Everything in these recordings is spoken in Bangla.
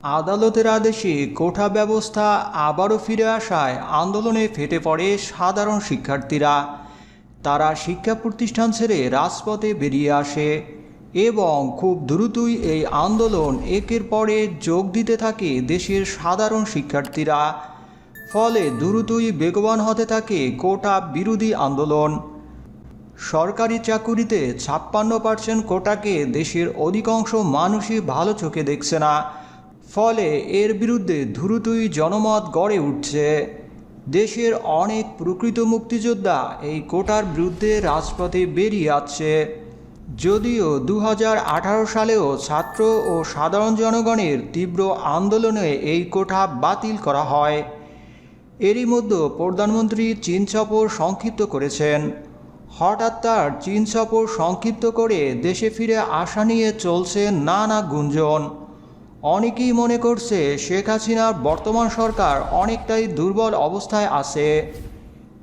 আদালতের আদেশে কোঠা ব্যবস্থা আবারও ফিরে আসায় আন্দোলনে ফেটে পড়ে সাধারণ শিক্ষার্থীরা। তারা শিক্ষা প্রতিষ্ঠান ছেড়ে রাজপথে বেরিয়ে আসে এবং খুব দ্রুতই এই আন্দোলন একের পরে যোগ দিতে থাকে দেশের সাধারণ শিক্ষার্থীরা। ফলে দ্রুতই বেগবান হতে থাকে কোটা বিরোধী আন্দোলন। সরকারি চাকুরিতে ছাপ্পান্ন পার্সেন্ট কোটাকে দেশের অধিকাংশ মানুষই ভালো চোখে দেখছে না। ফলে এর বিরুদ্ধে দ্রুতই জনমত গড়ে উঠছে। দেশের অনেক প্রকৃত মুক্তিযোদ্ধা এই কোটার বিরুদ্ধে রাজপথে বেরিয়ে আসছে। যদিও দু হাজার আঠারো সালেও ছাত্র ও সাধারণ জনগণের তীব্র আন্দোলনে এই কোঠা বাতিল করা হয়। এরই মধ্যে প্রধানমন্ত্রী চীন সফর সংক্ষিপ্ত করেছেন। হঠাৎ তার চীন সফর সংক্ষিপ্ত করে দেশে ফিরে আসা নিয়ে চলছে নানা গুঞ্জন। অনেকেই মনে করছে শেখ হাসিনার বর্তমান সরকার অনেকটাই দুর্বল অবস্থায় আছে।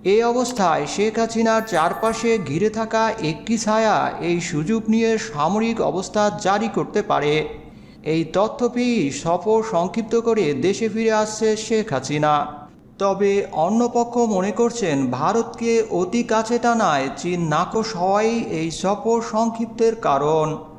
এই অবস্থায় শেখ হাসিনার চারপাশে ঘিরে থাকা একটি ছায়া এই সুযোগ নিয়ে সামরিক অবস্থা জারি করতে পারে। এই তথ্য পেয়েই সফর সংক্ষিপ্ত করে দেশে ফিরে আসছে শেখ হাসিনা। তবে অন্য পক্ষ মনে করছেন ভারতকে অতি কাছে টানায় চীন নাকশ হওয়াই এই সফর সংক্ষিপ্তের কারণ।